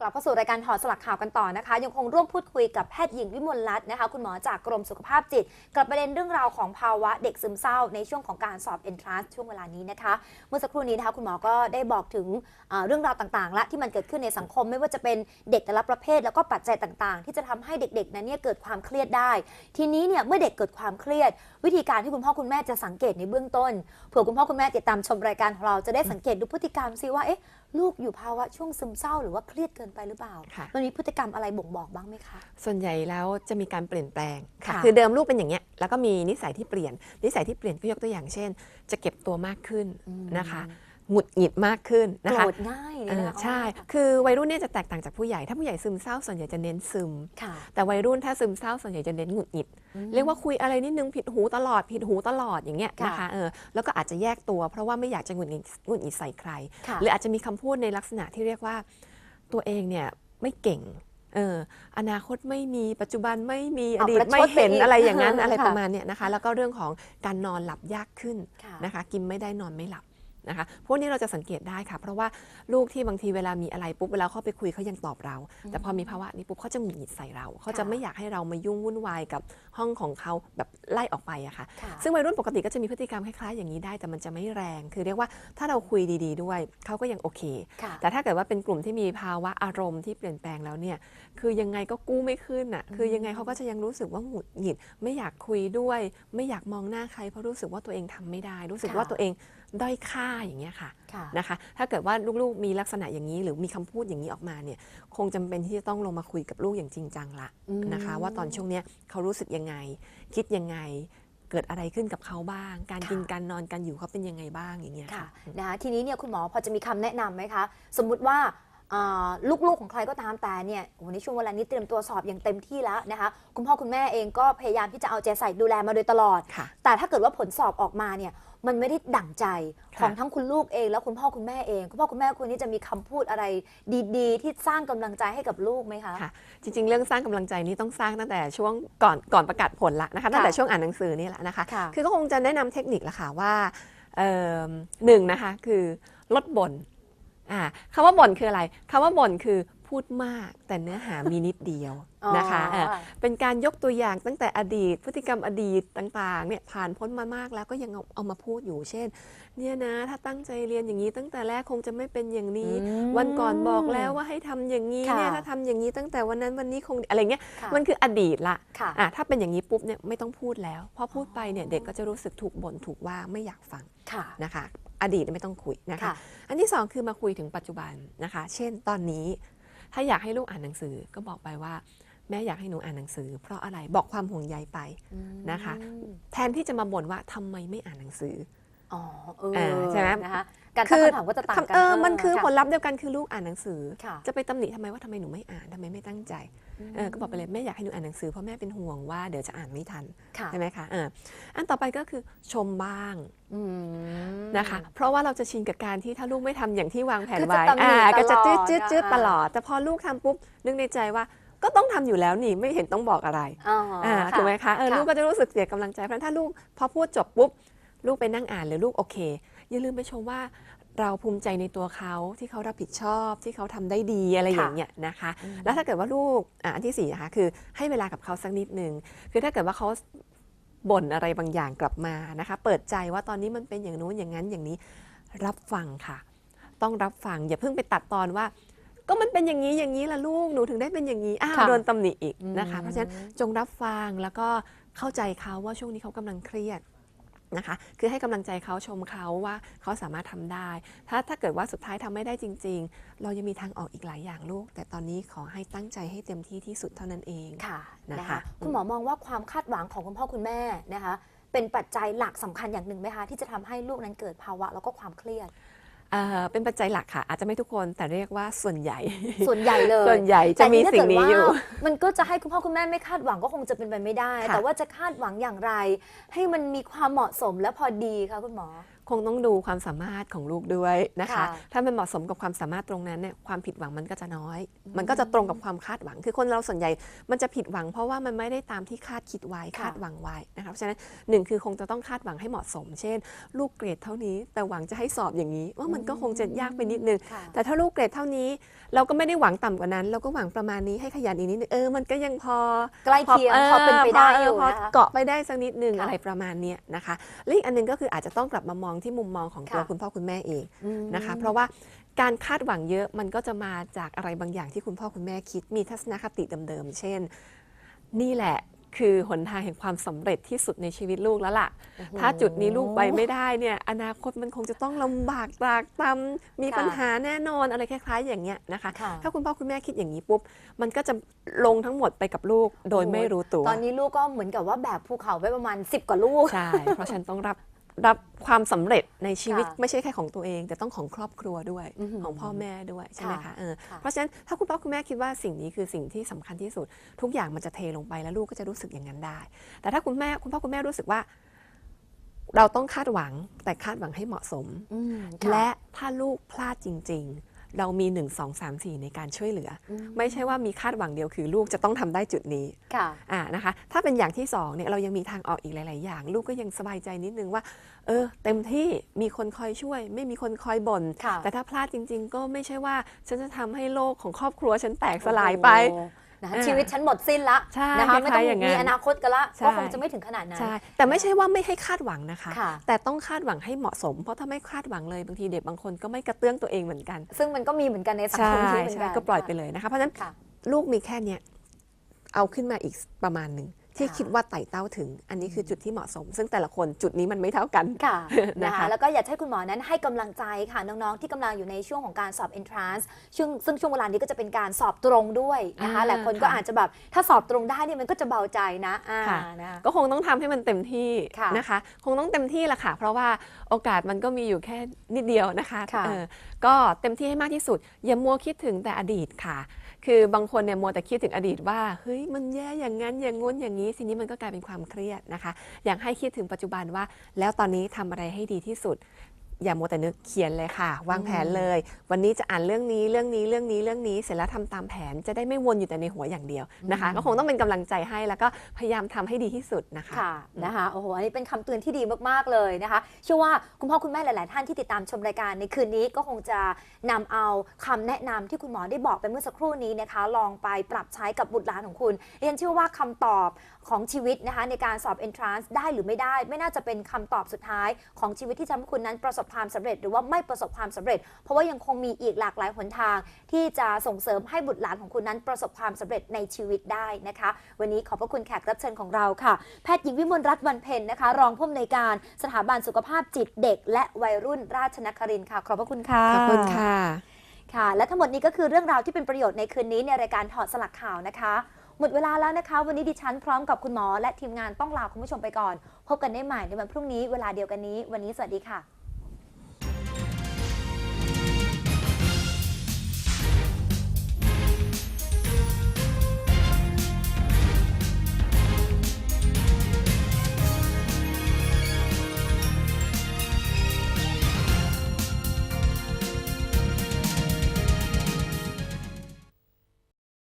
กลับเข้าสู่รายการถอดสลักข่าวกันต่อนะคะ ยังคงร่วมพูดคุยกับแพทย์หญิงวิมลรัตน์นะคะ คุณหมอจากกรมสุขภาพจิต กับประเด็นเรื่องราวของภาวะเด็กซึมเศร้าในช่วงของการสอบ entrance ช่วงเวลานี้นะคะ เมื่อสักครู่นี้นะคะคุณหมอก็ได้บอกถึงเรื่องราวต่างๆ และที่มันเกิดขึ้นในสังคม ไม่ว่าจะเป็นเด็กแต่ละประเภท แล้วก็ปัจจัยต่างๆ ที่จะทำให้เด็กๆนั้นเนี่ยเกิดความเครียดได้ ทีนี้เนี่ยเมื่อเด็กเกิดความเครียด วิธีการที่คุณพ่อคุณแม่จะสังเกตในเบื้องต้นเผื่อคุณพ่อคุณแม่ติดตามชมรายการของเราจะได้สังเกตดูพฤติกรรมซิว่าเอ๊ะลูกอยู่ภาวะช่วงซึมเศร้าหรือว่าเครียดเกินไปหรือเปล่าค่ะมันมีพฤติกรรมอะไรบ่งบอกบ้างไหมคะ ส่วนใหญ่แล้วจะมีการเปลี่ยนแปลงค่ะค่ะ คือเดิมลูกเป็นอย่างเงี้ย แล้วก็มีนิสัยที่เปลี่ยน นิสัยที่เปลี่ยนก็ยกตัวอย่างเช่น จะเก็บตัวมากขึ้นนะคะหงุดหงิดมากขึ้นนะโกรคะธง่ายเอเนี่ยอนะใช่อ๋อคือวัยรุ่นเนี่ยจะแตกต่างจากผู้ใหญ่ ถ้าผู้ใหญ่ซึมเศร้าส่วนใหญ่จะเน้นซึมค่ะแต่วัยรุ่นถ้าซึมเศร้าส่วนใหญ่จะเน้นหงุดหงิดอืมเรียกว่าคุยอะไรนิดนึงผิดหูตลอดผิดหูตลอดอย่างเงี้ยค่ะนะคะ เออ แล้วก็อาจจะแยกตัว เพราะว่าไม่อยากจะหงุดหงิดหงุดหงิดใส่ใครค่ะหรืออาจจะมีคำพูดในลักษณะที่เรียกว่า ตัวเองเนี่ยไม่เก่งเอออนาคตไม่มีปัจจุบันไม่มีอเอาดีตประชดไม่เห็นไปอีกอะไรอย่างนั้นค่ะอะไรประมาณเนี้ยนะคะ แล้วก็เรื่องของการนอนหลับยากขึ้นค่ะนะคะ กินไม่ได้นอนไม่หลับ นะคะพวกนี้เราจะสังเกตได้ค่ะ เพราะว่าลูกที่บางทีเวลามีอะไรปุ๊บเวลาเข้าไปคุยเขายังตอบเรา แต่พอมีภาวะนี้ปุ๊บเขาจะหงุดหงิดใส่เราเขาจะค่ะไม่อยากให้เรามายุ่งวุ่นวายกับห้องของเขาแบบไล่ออกไปอะค่ะค่ะ ซึ่งวัยรุ่นปกติก็จะมีพฤติกรรมคล้ายๆอย่างนี้ได้แต่มันจะไม่แรง คือเรียกว่าถ้าเราคุยดีๆ ด้วยเขาก็ยังโอเคค่ะแต่ถ้าเกิดว่าเป็นกลุ่มที่มีภาวะอารมณ์ที่เปลี่ยนแปลงแล้วเนี่ยคือยังไงก็กู้ไม่ขึ้นอะคือยังไงเขาก็จะยังรู้สึกว่าหงุดหงิด ไม่อยากคุยด้วย ไม่อยากมองหน้าใครเพราะรู้สึกว่าตัวเองทำไม่ได้ รู้สึกค่ะว่าตัวเอง ด้อยค่าอย่างเงี้ยค่ะค่ะนะคะ ถ้าเกิดว่าลูกๆมีลักษณะอย่างนี้หรือมีคำพูดอย่างนี้ออกมาเนี่ยคงจำเป็นที่จะต้องลงมาคุยกับลูกอย่างจริงจังละอืมนะคะ ว่าตอนช่วงเนี้ยเขารู้สึกยังไง คิดยังไงเกิดอะไรขึ้นกับเขาบ้าง การกินค่ะการนอนการอยู่เขาเป็นยังไงบ้างอย่างเงี้ยค่ะค่ะนะคะทีนี้เนี่ยคุณหมอพอจะมีคำแนะนำไหมคะ สมมุติว่าอ่า ลูกๆของใครก็ตามแต่เนี่ยโอ้โหในช่วงเวลานี้เตรียมตัวสอบอย่างเต็มที่แล้วนะคะ คุณพ่อคุณแม่เองก็พยายามที่จะเอาใจใส่ดูแลมาโดยตลอดค่ะแต่ถ้าเกิดว่าผลสอบออกมาเนี่ยมันไม่ได้ดั่งใจค่ะของทั้งคุณลูกเองแล้วคุณพ่อคุณแม่เอง คุณพ่อคุณแม่ควรที่จะมีคำพูดอะไรดีๆ ที่สร้างกำลังใจให้กับลูกไหมคะค่ะจริง ๆ เรื่องสร้างกำลังใจนี้ต้องสร้างตั้งแต่ช่วงก่อนก่อนประกาศผลละนะคะตั้งแต่ช่วงอ่านหนังสือนี่แหละนะคะค่ะคือก็คงจะแนะนำเทคนิคละค่ะว่าเอิ่มหนึ่งนะคะคือลดบ่น อ่าคำว่าบ่นคืออะไรคำว่าบ่นคือ พูดมาก แต่เนื้อหามีนิดเดียวนะคะอ๋อเออเป็นการยกตัวอย่างตั้งแต่อดีต พฤติกรรมอดีตต่างๆเนี่ยผ่านพ้นมามากแล้วก็ยังเอาเอามาพูดอยู่เช่น เนี่ยนะถ้าตั้งใจเรียนอย่างนี้ ตั้งแต่แรกคงจะไม่เป็นอย่างนี้อืมวันก่อนบอกแล้วว่าให้ทำอย่างนี้ค่ะเนี่ยถ้าทำอย่างนี้ตั้งแต่วันนั้นวันนี้คงอะไรเงี้ยค่ะมันคืออดีตละค่ะอะถ้าเป็นอย่างนี้ปุ๊บเนี่ยไม่ต้องพูดแล้วพอพูดไปเนี่ยเด็กก็จะรู้สึกถูกบ่นถูกว่าไม่อยากฟังค่ะนะคะ อดีตไม่ต้องคุยนะคะค่ะอันที่สองคือมาคุยถึงปัจจุบันนะคะ เช่นตอนนี้ ถ้าอยากให้ลูกอ่านหนังสือก็บอกไปว่า แม่อยากให้หนูอ่านหนังสือ เพราะอะไรบอกความห่วงใยไปนะคะอืมแทนที่จะมาบ่นว่าทำไมไม่อ่านหนังสือ อ๋อเอเอออใช่ไหมนะคะการตั้งคำถามก็จะต่างกันเออมันคือค่ะผลลัพธ์เดียวกันคือลูกอ่านหนังสือค่ะจะไปตำหนิทำไมว่าทำไมหนูไม่อ่านทำไมไม่ตั้งใจเออก็บอกไปเลยแม่อยากให้หนูอ่านหนังสือเพราะแม่เป็นห่วงว่าเดี๋ยวจะอ่านไม่ทันค่ะใช่ไหมคะเอออันต่อไปก็คือชมบ้างอืมนะคะ เพราะว่าเราจะชินกับการที่ถ้าลูกไม่ทำอย่างที่วางแผนคือจะไว้ตำหนิอ่าก็จะตลจือดดจืดจืดอ่าตลอด แต่พอลูกทำปุ๊บนึกในใจว่าก็ต้องทำอยู่แล้วนี่ไม่เห็นต้องบอกอะไรอ๋ออ่าค่ะถูกไหมคะเออค่ะลูกก็จะรู้สึกเสียกำลังใจเพราะฉะนั้นถ้าลูกพอพูดจบปุ๊บ ลูกไปนั่งอ่านหรือลูกโอเค อย่าลืมไปชมว่าเราภูมิใจในตัวเขาที่เขารับผิดชอบที่เขาทำได้ดีอะไรอย่างเงี้ยนะคะ แล้วถ้าเกิดว่าลูกอะอันที่สี่นะคะคือให้เวลากับเขาสักนิดหนึ่งคือถ้าเกิดว่าเขาบ่นอะไรบางอย่างกลับมานะคะ เปิดใจว่าตอนนี้มันเป็นอย่างนู้นอย่างนั้นอย่างนี้รับฟังค่ะ ต้องรับฟังอย่าเพิ่งไปตัดตอนว่า ก็มันเป็นอย่างนี้อย่างนี้ละลูกหนูถึงได้เป็นอย่างนี้อ้าวค่ะโดนตำหนิอีกนะคะอืมเพราะฉะนั้นจงรับฟังแล้วก็เข้าใจเขาว่าช่วงนี้เขากำลังเครียด นะคะคือให้กำลังใจเขาชมเขาว่าเขาสามารถทำได้ ถ้าถ้าเกิดว่าสุดท้ายทำไม่ได้จริง ๆ เรายังมีทางออกอีกหลายอย่างลูก แต่ตอนนี้ขอให้ตั้งใจให้เต็มที่ที่สุดเท่านั้นเองค่ะนะคะนะคะคุณหมอมองว่าความคาดหวังของคุณพ่อคุณแม่นะคะ เป็นปัจจัยหลักสำคัญอย่างหนึ่งไหมคะที่จะทำให้ลูกนั้นเกิดภาวะแล้วก็ความเครียด เอ่อเป็นปัจจัยหลักค่ะ อาจจะไม่ทุกคนแต่เรียกว่าส่วนใหญ่ ส่วนใหญ่เลยส่วนใหญ่จะแต่มีถ้าสิ่งเกิดนี้ว่าอยู่ มันก็จะให้คุณพ่อคุณแม่ไม่คาดหวังก็คงจะเป็นไปไม่ได้ค่ะแต่ว่าจะคาดหวังอย่างไร ให้มันมีความเหมาะสมและพอดีคะคุณหมอ คงต้องดูความสามารถของลูกด้วยนะคะ ค่ะ ถ้ามันเหมาะสมกับความสามารถตรงนั้นเนี่ยความผิดหวังมันก็จะน้อย มันก็จะตรงกับความคาดหวัง คือคนเราส่วนใหญ่มันจะผิดหวัง เพราะว่ามันไม่ได้ตามที่คาดคิดไว้ค่ะ คาดหวังไว้นะคะเพราะฉะนั้นหนึ่งคือคงจะต้องคาดหวังให้เหมาะสม เช่น ลูกเกรดเท่านี้ แต่หวังจะให้สอบอย่างนี้ ว่ามันก็คงจะยากไปนิดนึง ค่ะ แต่ถ้าลูกเกรดเท่านี้ เราก็ไม่ได้หวังต่ำกว่านั้น เราก็หวังประมาณนี้ให้ขยันอีกนิดนึงเออมันก็ยังพอ ใกล้เคียงพอเป็นไปได้อยู่พอนะคะ เกาะไปได้สักนิดนึงค่ะอะไรประมาณเนี้ยนะคะและอีกอันหนึงก็คืออาจจะต้องกลับมามองที่มุมมองของตัวค่ะ คุณพ่อคุณแม่เองอืมนะคะ เพราะว่าการคาดหวังเยอะมันก็จะมาจากอะไรบางอย่างที่คุณพ่อคุณแม่คิดมีทัศนคติเดิมๆ เช่น นี่แหละคือหนทางแห่งความสำเร็จที่สุดในชีวิตลูกแล้วล่ะ ถ้าจุดนี้ลูกไปไม่ได้เนี่ยอนาคตมันคงจะต้องลำบากตรากตำมีค่ะปัญหาแน่นอนอะไรคล้าย ๆ อย่างเงี้ยนะคะ ค่ะ ถ้าคุณพ่อคุณแม่คิดอย่างนี้ปุ๊บมันก็จะลงทั้งหมดไปกับลูกโดยไม่รู้ตัว ตอนนี้ลูกก็เหมือนกับว่าแบบภูเขาไว้ประมาณ 10 กว่าลูก ใช่ เพราะฉันต้องรับ รับความสำเร็จในชีวิตค่ะไม่ใช่แค่ของตัวเอง แต่ต้องของครอบครัวด้วยอื้อหือของพ่อแม่ด้วยใช่ไหมค่ะคะเออค่ะเพราะฉะนั้นถ้าคุณพ่อคุณแม่คิดว่าสิ่งนี้คือสิ่งที่สำคัญที่สุด ทุกอย่างมันจะเทลงไปแล้วลูกก็จะรู้สึกอย่างนั้นได้ แต่ถ้าคุณแม่คุณพ่อคุณแม่รู้สึกว่า เราต้องคาดหวังแต่คาดหวังให้เหมาะสมอืมค่ะและถ้าลูกพลาดจริง ๆ เรามี 1 2 3 4 ในการช่วยเหลืออมไม่ใช่ว่ามีคาดหวังเดียวคือลูกจะต้องทำได้จุดนี้ค่ะอ่านะคะ ถ้าเป็นอย่างที่สองเนี่ยเรายังมีทางออกอีกหลาย ๆ อย่าง ลูกก็ยังสบายใจนิดนึงว่า เออ เต็มที่มีคนคอยช่วย ไม่มีคนคอยบ่นค่ะแต่ถ้าพลาดจริง ๆ ก็ไม่ใช่ว่าฉันจะทำให้โลกของครอบครัวฉันแตกสลายไปโอ้โห นะคะอ่าชีวิตฉันหมดสิ้นละใช่นะคะไม่ต้องคล้ายๆอย่างนั้นมีอนาคตกันละใช่ก็คงจะไม่ถึงขนาดนั้นใช่แต่ไม่ใช่ว่าไม่ให้คาดหวังนะคะค่ะแต่ต้องคาดหวังให้เหมาะสม เพราะถ้าไม่คาดหวังเลยบางทีเด็กบางคนก็ไม่กระเตื้องตัวเองเหมือนกัน ซึ่งมันก็มีเหมือนกันในสังใช่คมที่เหมือนใช่กันก็ปล่อยไปเลยนะคะเพราะฉะนั้นค่ะลูกมีแค่เนี้ยเอาขึ้นมาอีกประมาณหนึ่ง ที่ค่ะคิดว่าไต่เต้าถึง อันนี้คือจุดที่เหมาะสม ซึ่งแต่ละคนจุดนี้มันไม่เท่ากันค่ะนะนะคะคะแล้วก็อยากให้คุณหมอนั้นให้กำลังใจค่ะน้องๆ ที่กำลังอยู่ในช่วงของการสอบ entrance ซึ่งซึ่งช่วงเวลานี้ก็จะเป็นการสอบตรงด้วยนะคะอ่าหลายคนก็ค่ะอาจจะแบบถ้าสอบตรงได้เนี่ยมันก็จะเบาใจนะอ่าค่ะนะคะก็คงต้องทำให้มันเต็มที่ค่ะนะคะ คงต้องเต็มที่ละค่ะ เพราะว่าโอกาสมันก็มีอยู่แค่นิดเดียวนะคะค่ะเออก็เต็มที่ให้มากที่สุด อย่ามัวคิดถึงแต่อดีตค่ะ คือบางคนเนี่ยมัวแต่คิดถึงอดีตว่าเฮ้ยมันแย่อย่างนั้นอย่างงนอย่างนี้ทีนี้มันก็กลายเป็นความเครียดนะคะ อยากให้คิดถึงปัจจุบันว่า แล้วตอนนี้ทำอะไรให้ดีที่สุด อย่ามัวแต่นึกเขียนเลยค่ะ วางแผนเลย วันนี้จะอ่านเรื่องนี้เรื่องนี้เรื่องนี้เรื่องนี้เสร็จแล้วทำตามแผนจะได้ไม่วนอยู่แต่ในหัวอย่างเดียวนะคะ ก็คงต้องเป็นกำลังใจให้แล้วก็พยายามทำให้ดีที่สุดนะคะค่ะนะคะโอ้โหอันนี้เป็นคำเตือนที่ดีมากๆเลยนะคะเชื่อว่าคุณพ่อคุณแม่หลาย ๆ ท่านที่ติดตามชมรายการในคืนนี้ก็คงจะนำเอาคำแนะนำที่คุณหมอได้บอกไปเมื่อสักครู่นี้นะคะ ลองไปปรับใช้กับบุตรหลานของคุณเรียนเชื่อว่าคำตอบของชีวิตนะคะในการสอบ entrance ได้หรือไม่ได้ ไม่น่าจะเป็นคำตอบสุดท้ายของชีวิตที่ทำให้คุณนั้นประสบความสำเร็จ หรือว่าไม่ประสบความสำเร็จ เพราะว่ายังคงมีอีกหลากหลายหนทาง ที่จะส่งเสริมให้บุตรหลานของคุณนั้นประสบความสำเร็จในชีวิตได้นะคะ วันนี้ขอบพระคุณแขกรับเชิญของเราค่ะ แพทย์หญิงวิมลรัตน์วันเพ็ญนะคะ รองผู้อำนวยการสถาบันสุขภาพจิตเด็ก และวัยรุ่นราชนครินทร์ค่ะ ขอบพระคุณค่ะขอบคุณค่ะค่ะ และทั้งหมดนี้ก็คือเรื่องราวที่เป็นประโยชน์ในคืนนี้ในรายการถอดสลักข่าวนะคะหมดเวลาแล้วนะคะ วันนี้ดิฉันพร้อมกับคุณหมอและทีมงานต้องลาคุณผู้ชมไปก่อน พบกันได้ใหม่ในวันพรุ่งนี้เวลาเดียวกันนี้ วันนี้สวัสดีค่ะ